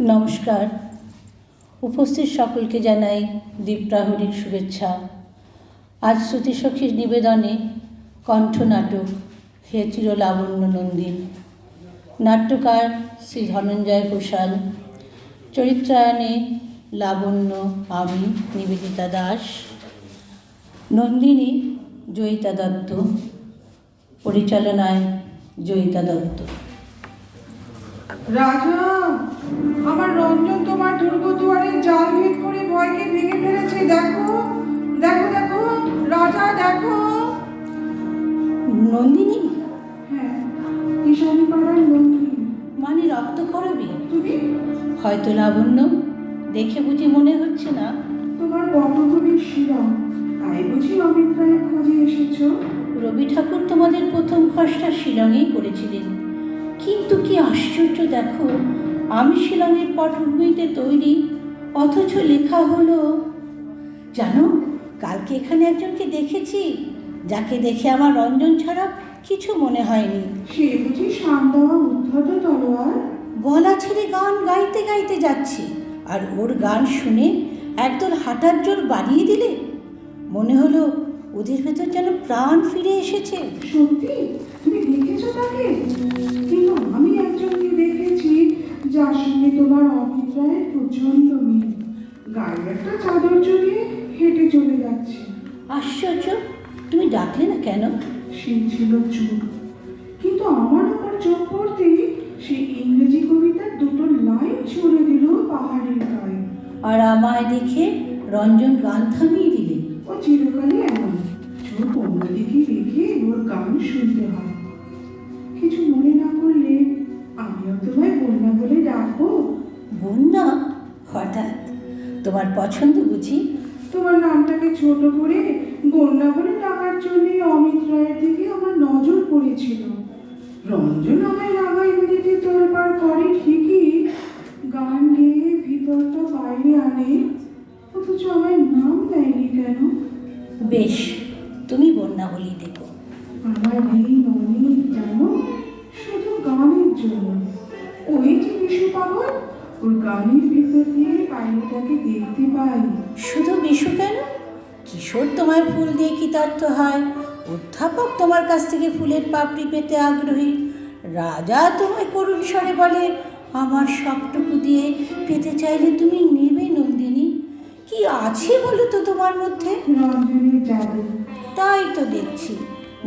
নমস্কার। উপস্থিত সকলকে জানাই দীপ্রাহরির শুভেচ্ছা। আজ শ্রুতিসখীর নিবেদনে কণ্ঠনাটক হে চির লাবণ্য নন্দিন। নাট্যকার শ্রী ধনঞ্জয় ঘোষাল। চরিত্রায়নে লাবণ্য, আমি, নিবেদিতা দাস। নন্দিনী, জয়িতা দত্ত। পরিচালনায় জয়িতা দত্ত। রাজা! আমার রঞ্জন তোমার দুর্গদুয়ারে জাল ভেদ করে ভয়কে ভেঙে ফেলেছে। দেখো দেখো দেখো রাজা দেখো। নন্দিনী? হ্যাঁ পাড়ার নন্দী মানে রক্ত করবি তুমি? হয়তো লাবণ্য। দেখে বুঝি মনে হচ্ছে না। তোমার পটকবির শিরা। তাই বুঝি অমিত রায়ের খোঁজে এসেছ? রবি ঠাকুর তোমাদের প্রথম খসটা শিলংয়েই করেছিলেন। কিন্তু কি আশ্চর্য দেখো আমি শিলংয়ের পটভূমিতে তৈরি অথচ লেখা হলো জানো কালকে এখানে একজনকে দেখেছি যাকে দেখে আমার রঞ্জন ছাড়া কিছু মনে হয়নি। সে বুঝি উদ্ধত তলোয়ার? গলা ছেড়ে গান গাইতে গাইতে যাচ্ছে আর ওর গান শুনে একদল হাঁটার জোর বাড়িয়ে দিলে। মনে হলো ওদের ভেতর যেন প্রাণ ফিরে এসেছে। সত্যি? তুমি দেখেছ তাকে? যার সঙ্গে তোমার অমিত রায়ের প্রচণ্ড মিল। গায়ে একটা চাদর জড়িয়ে হেঁটে চলে যাচ্ছে। আশ্চর্য তুমি ডাকলে না কেন? সে ছিল চুপ। কিন্তু আমার উপর চোখ পড়তেই সে ইংরেজি কবিতার দুটো লাইন ছুড়ে দিল পাহাড়ের গায়ে। আর আমায় দেখে রঞ্জন গান থামিয়ে দিলে। ও চিরকালই এমন। চোখ অন্যদিকে রেখে ওর গান শুনতে হয়। কিছু মনে না করলে আমিও তোমায় বন্যা ডাকবো বন্যা হঠাৎ। তোমার পছন্দ বুঝি? তোমার নামটাকে ছোট করে বন্যা বলে ডাকার জন্য অমিত রায়ের দিকে আমার নজর পড়েছিল। রঞ্জন আমায় লাগাই নদীতে তোলপাড় করে ঠিকই গান গেয়ে ভিতরটা বাইরে আনে অথচ আমায় নাম দেয়নি কেন? বেশ তুমি বন্যা বলি দেখো। বাইরেটাকে দেখতে পাই। শুধু বিশু কেন? কিশোর তোমার ফুল দিয়ে কৃতার্থ হয়। অধ্যাপক তোমার কাছ থেকে ফুলের পাপড়ি পেতে আগ্রহী। রাজা তোমায় করুণ স্বরে বলে আমার সবটুকু দিয়ে পেতে চাইলে তুমি নেবে নন্দিনী। কি আছে বলো তো তোমার মধ্যে? তাই তো দেখছি।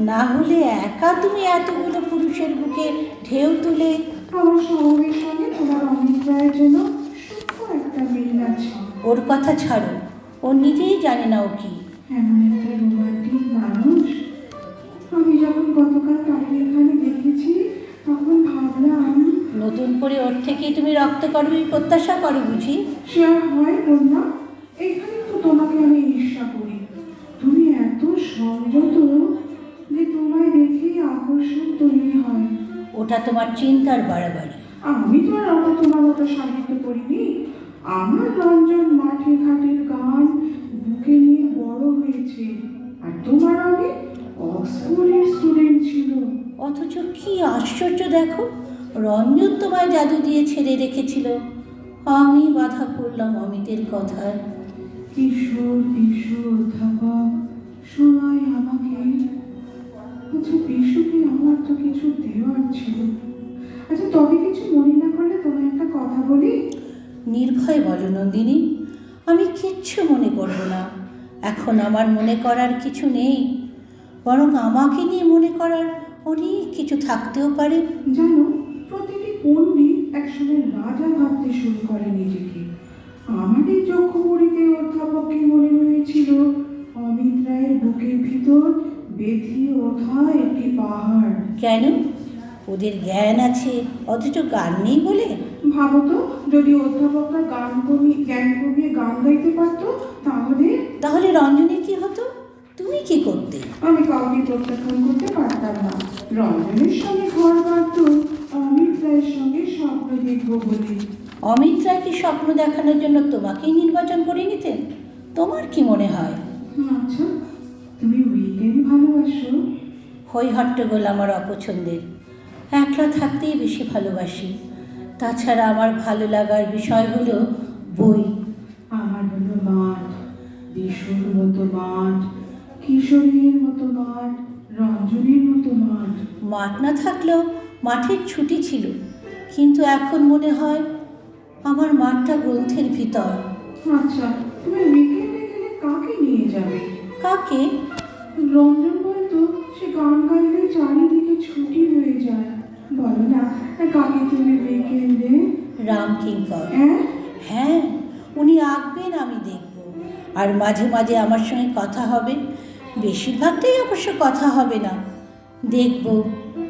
না হলে একা তুমি এতগুলো পুরুষের বুকে ঢেউ তুলে। আমার সঙ্গে তোমার অমিত রায়ের জন্য সূক্ষ্ম একটা মিল আছে ওর কথা ছাড়ো। ও নিজেই জানে না ও কি। এমন একটা রোমান্টিক মানুষ। আমি যখন গতকাল তাকে এখানে দেখেছি তখন ভাবলাম নতুন করে ওর থেকেই তুমি রক্ত করবি প্রত্যাশা করো বুঝি? সে আর হয় কন্যা এখানে তো তোমাকে আমি ঈর্ষা করি। তুমি এত সংযত যে তোমায় দেখেই আকর্ষণ তৈরি হয়। ওটা তোমার চিন্তার বাড়াবাড়ি। আমি তো আর অত তোমার মতো সাহিত্য করিনি। আমার রঞ্জন মাঠে ঘাটের গান বুকে নিয়ে বড় হয়েছে। আর তোমার আগে অক্সফোর্ডের স্টুডেন্ট ছিল। অথচ কি আশ্চর্য দেখো রঞ্জন তোমায় জাদু দিয়ে ছেড়ে রেখেছিল। আমি বাধা পড়লাম অমিতের কথায়। কিশোর কিশোর অধ্যাপক সবাই আমাকে। আচ্ছা বিশুকে আমার তো কিছু দেওয়ার ছিল। আচ্ছা তবে কিছু মনে না করলে তোমায় একটা কথা বলি? নির্ভয় বলো নন্দিনী আমি কিচ্ছু মনে করব না। এখন আমার মনে করার কিছু নেই বরং আমাকে নিয়ে মনে করার অনেক কিছু থাকতেও পারে। জানো প্রতিটি পণ্ডিত একসময় রাজা ভাবতে শুরু করে নিজেকে। আমাদের চক্ষু পড়িতে অধ্যাপককে মনে হয়েছিল অমিত রায়ের বুকের ভিতর বেঁধিয়ে ওঠা একটি পাহাড়। কেন? ওদের জ্ঞান আছে অথচ গান নেই বলে? ভাবো যদি অধ্যাপকরা গান কমিয়ে জ্ঞান কমিয়ে গান গাইতে পারতো তাহলে? তাহলে রঞ্জনের কি হতো? তুমি কি করতে? আমি কাউকে প্রত্যাখ্যান করতে পারতাম না। রঞ্জনের সঙ্গে ঘর বাঁধত অমিত রায়ের সঙ্গে স্বপ্ন দেখব বলে। অমিত রায়কে স্বপ্ন দেখানোর জন্য তোমাকেই নির্বাচন করে নিতেন? তোমার কি মনে হয়? আচ্ছা তুমি উইকেন্ড ভালোবাসো? হই হট্টগোল আমার অপছন্দের। একলা থাকতেই বেশি ভালোবাসি। তাছাড়া আমার ভালো লাগার বিষয় হলো বই। আমার হলো মাঠ বিশুর মতো মাঠ কিশোরীর মতো মাঠ রঞ্জনীর মতো মাঠ। মাঠ না থাকলেও মাঠের ছুটি ছিল কিন্তু এখন মনে হয় আমার মাঠটা গ্রন্থের ভিতর। আচ্ছা তুমি উইকেন্ডে গেলে কাকে নিয়ে যাবে? কাকে? রঞ্জন বলতো সে গান গাইলে চারিদিকে ছুটি হয়ে যায়। বলো না? কাকে তুমি উইকেন্ডে রাম কিঙ্কর। হ্যাঁ? হ্যাঁ উনি আঁকবেন আমি দেখব। আর মাঝে মাঝে আমার সঙ্গে কথা হবে। বেশিরভাগটাই অবশ্য কথা হবে না। দেখব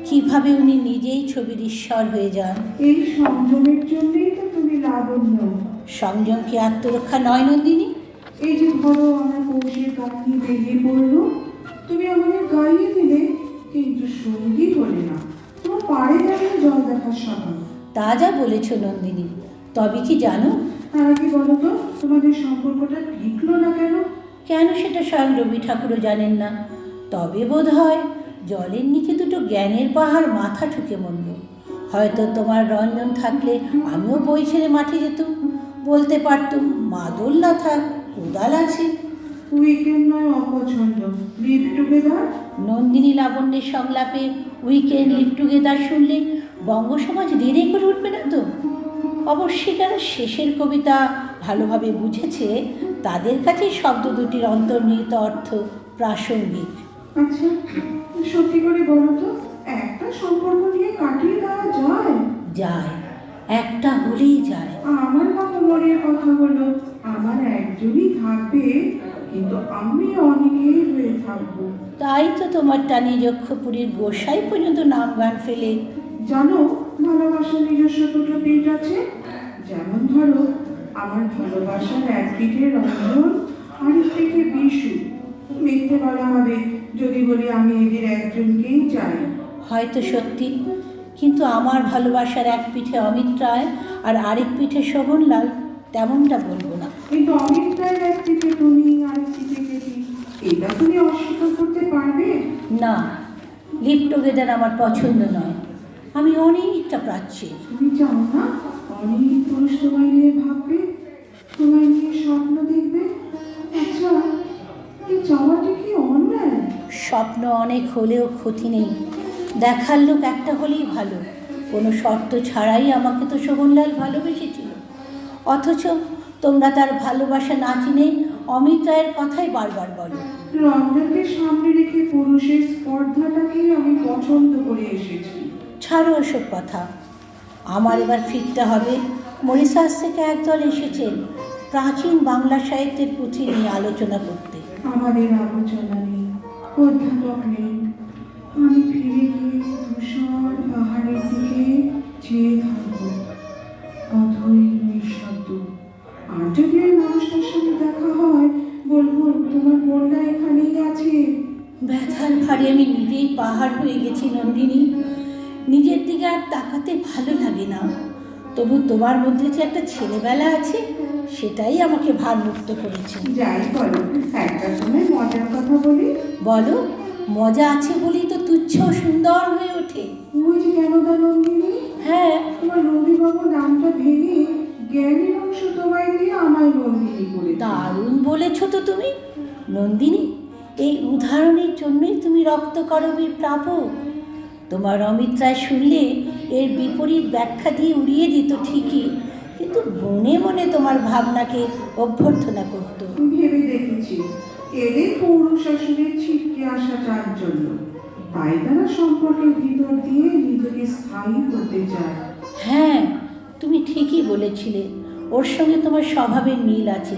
কীভাবে উনি নিজেই ছবির ঈশ্বর হয়ে যান। এই সংযমের জন্যই তো তুমি লাবণ্য সংযম কি আত্মরক্ষা নয় নন্দিনী? এই যে ধরো আমরা গান নিয়ে বেরিয়ে পড়ল তুমি আমাদের গাইয়ে দিলে কিন্তু সঙ্গী হলে না। পাড়ে দাঁড়িয়ে জল দেখার স্বভাব তা যা বলেছ নন্দিনী তবে কি জানো? তার আগে বলো তো তোমাদের সম্পর্কটা টিকলো না কেন? কেন সেটা স্বয়ং রবি ঠাকুরও জানেন না। তবে বোধ হয় জলের নিচে দুটো জ্ঞানের পাহাড় মাথা ঠুকে মরল। হয়তো তোমার রঞ্জন থাকলে আমিও বই ছেড়ে মাঠে যেতুম। বলতে পারতুম মাদল না থাক কোদাল আছে। উইকেন্ড নয় অপছন্দ। লিভ টুগেদার নন্দিনী লাবণ্যের সংলাপে উইকেন্ড লিভ টুগেদার শুনলে বঙ্গসমাজ দেরি করে উঠবে না তো? অবশ্যই যারা শেষের কবিতা ভালোভাবে বুঝেছে তাদের কাছে শব্দ দুটির অন্তর্নিহিত অর্থ প্রাসঙ্গিক। আচ্ছা সত্যি করে বলো তো একটা সম্পর্ক নিয়ে কাটিয়ে দেওয়া যায়? যায়। একটা হলেই যায়। আমার বাবা মনের কথা হলো আমার একজনই থাকবে কিন্তু আমি অনেকেই হয়ে থাকব। তাই তো তোমার টানি যক্ষপুরীর গোসাই পর্যন্ত নাম গান ফেলে। জানো ভালোবাসার নিজস্ব দুটো দিক আছে। যেমন ধরো আমার ভালোবাসার এক পিঠে রঞ্জন আর এক পিঠে বিশু। মিথ্যে বলা হবে যদি বলি আমি এদের একজনকেই চাই। হয়তো সত্যি। কিন্তু আমার ভালোবাসার এক পিঠে অমিত রায় আর আরেক পিঠে শোভনলাল তেমনটা বলব না। কিন্তু অনেক প্রায় এক পিঠে তুমি পিঠে এটা তুমি অস্বীকার করতে পারবে? না লিভ টুগেদার আমার পছন্দ নয়। আমি অনেকটা প্রাচ্যে তুমি চাও না? অনেক পুরুষ তোমায় নিয়ে ভাববে? তোমায় নিয়ে স্বপ্ন দেখবে? আচ্ছা এই চাওয়াটা কি অন্যায়? স্বপ্ন অনেক হলেও ক্ষতি নেই। দেখার লোক একটা হলেই ভালো। কোনো শর্ত ছাড়াই আমাকে তো শোভনলাল ভালোবেসেছিল। অথচ তোমরা তার ভালোবাসা না চিনে অমিত রায়ের কথাই বারবার বলো। রঞ্জনকে সামনে রেখে পুরুষের স্পর্ধাটাকেই আমি পছন্দ করে এসেছি। ছাড়ো ওসব কথা। আমার এবার ফিরতে হবে। মরিশাস থেকে একদল এসেছেন প্রাচীন বাংলা সাহিত্যের পুঁথি নিয়ে আলোচনা করতে। আমাদের আলোচনা নেই। অধ্যাপক নেই। আমি ফিরে গিয়ে ধূসর পাহাড়ের দিকে চেয়ে থাকব। অথই নিঃশব্দ। আর যদি ওই মানুষটার সাথে দেখা হয় বলব তোমার বোনটা এখানেই আছে। ব্যথার ভারে আমি নিজেই পাহাড় হয়ে গেছি নন্দিনী। নিজের দিকে আর তাকাতে ভালো লাগে না। তবু তোমার মধ্যে যে একটা ছেলেবেলা আছে সেটাই আমাকে ভারমুক্ত করেছে। যাই বলো একটা সময় মজার কথা বলি। বলো। মজা আছে বলেই তো তুচ্ছ সুন্দর হয়ে ওঠে। যে কেন নন্দিনী? হ্যাঁ। তোমার রবিবাবু নামটা ভেঙে জ্ঞানের অংশ তোমায় দিয়ে আমায় নন্দিনী করে দারুণ বলেছ তো তুমি। নন্দিনী এই উদাহরণের জন্যই তুমি রক্ত করবীর প্রাপক। তোমার অমিত রায় শুনলে এর বিপরীত ব্যাখ্যা দিয়ে উড়িয়ে দিত ঠিকই কিন্তু মনে মনে তোমার ভাবনাকে অভ্যর্থনা করতো। ভেবে দেখেছি এদের পৌর শাসনের ছিটকে আসা চাঞ্চল্য তাই তারা সম্পর্কের ভিতর দিয়ে নিজেকে স্থায়ী করতে চায়। হ্যাঁ তুমি ঠিকই বলেছিলে। ওর সঙ্গে তোমার স্বভাবের মিল আছে।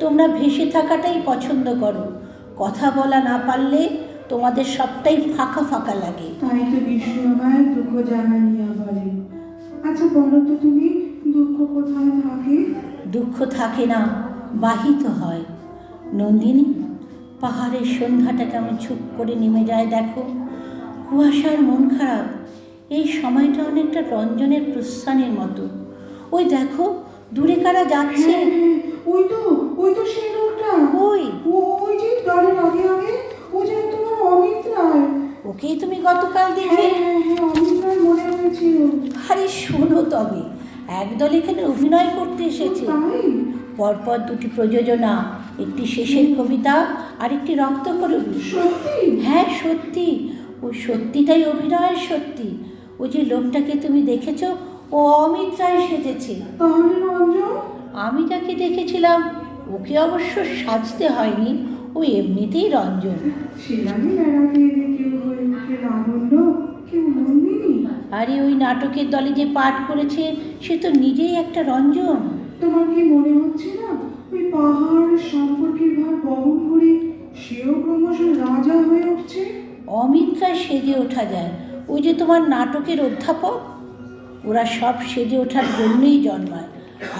তোমরা ভেসে থাকাটাই পছন্দ করো। কথা বলা না পারলে তোমাদের সবটাই ফাঁকা ফাঁকা লাগে। তাই তো আমায় দুঃখ বলে। আচ্ছা বলো তো তুমি দুঃখ কোথায় থাকে? দুঃখ থাকে না বাহিত হয়। নন্দিনী? পাহাড়ের সন্ধ্যাটা কেমন ছুপ করে নেমে যায় দেখো। কুয়াশার মন খারাপ। এই সময়টা অনেকটা রঞ্জনের প্রস্থানের মতো। ওই দেখো দূরে কারা যাচ্ছে? হ্যাঁ, হ্যাঁ, ওই তো ওই তো সেই লোকটা। ওই ওই যে দলের আগে আগে ও যে তোমার অমিত রায়। ওকেই তুমি গতকাল দেখে হ্যাঁ হ্যাঁ হ্যাঁ অমিত রায় মনে হয়েছিল। আরে শোনো তবে একদল এখানে অভিনয় করতে এসেছে। পরপর দুটি প্রযোজনা একটি শেষের কবিতা আর একটি রক্তকরবী হ্যাঁ সত্যি। ওই সত্যিটাই অভিনয়ের সত্যি। ওই যে লোকটাকে তুমি দেখেছ ও অমিত রায় সেজেছে আমি যাকে দেখেছিলাম। ওকে অবশ্য সাজতে হয়নি। ও এমনিতেই রঞ্জন। আরে ওই নাটকের দলে যে পাঠ করেছে সে তো নিজেই একটা রঞ্জন। তোমার কি মনে হচ্ছে না? ওই পাহাড় সম্পর্কের ভার বহন করে সেও ক্রমশ রাজা হয়ে উঠছে। অমিত রায় সেজে ওঠা যায়। ওই যে তোমার নাটকের অধ্যাপক? ওরা সব সেজে ওঠার জন্যই জন্মায়।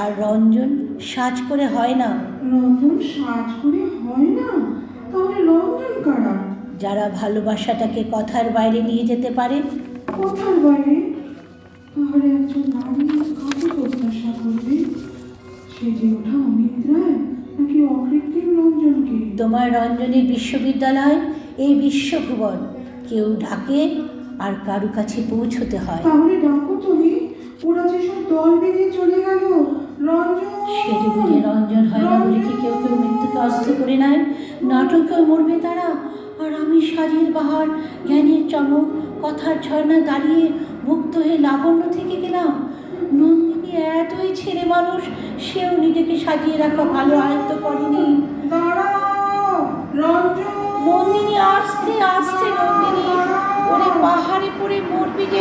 আর রঞ্জন সাজ করে হয় না। রঞ্জন সাজ করে হয় না? তাহলে রঞ্জন কারা? যারা ভালোবাসাটাকে কথার বাইরে নিয়ে যেতে পারে। কথার বাইরে? তাহলে একজন নারী কাকে প্রত্যাশা করবে? সেজে ওঠা অমিত রায় নাকি রঞ্জনকে তোমার রঞ্জনের বিশ্ববিদ্যালয় এই বিশ্বভুবন। কেউ ডাকে আর কারু কাছে পৌঁছতে হয়। তাহলে ডাকো তুমি। ওরা যেসব দল বেঁধে চলে গেল। রঞ্জন! সেজে বুঝে রঞ্জন হয় না বলে কি কেউ কেউ মৃত্যুকে অস্ত্র করে নেয়? নাটকেও মরবে তারা। আর আমি সাজের বাহার জ্ঞানের চমক কথার ঝর্ণা দাঁড়িয়ে মুক্ত হয়ে লাবণ্য থেকে গেলাম। নন্দিনী এতই ছেলে মানুষ সেও নিজেকে সাজিয়ে রাখা ভালো আয়ত্ত করেনি। রঞ্জন নন্দিনী আসতে আসতে নন্দিনী। ওরে পাহাড়ে পড়ে মরবি যে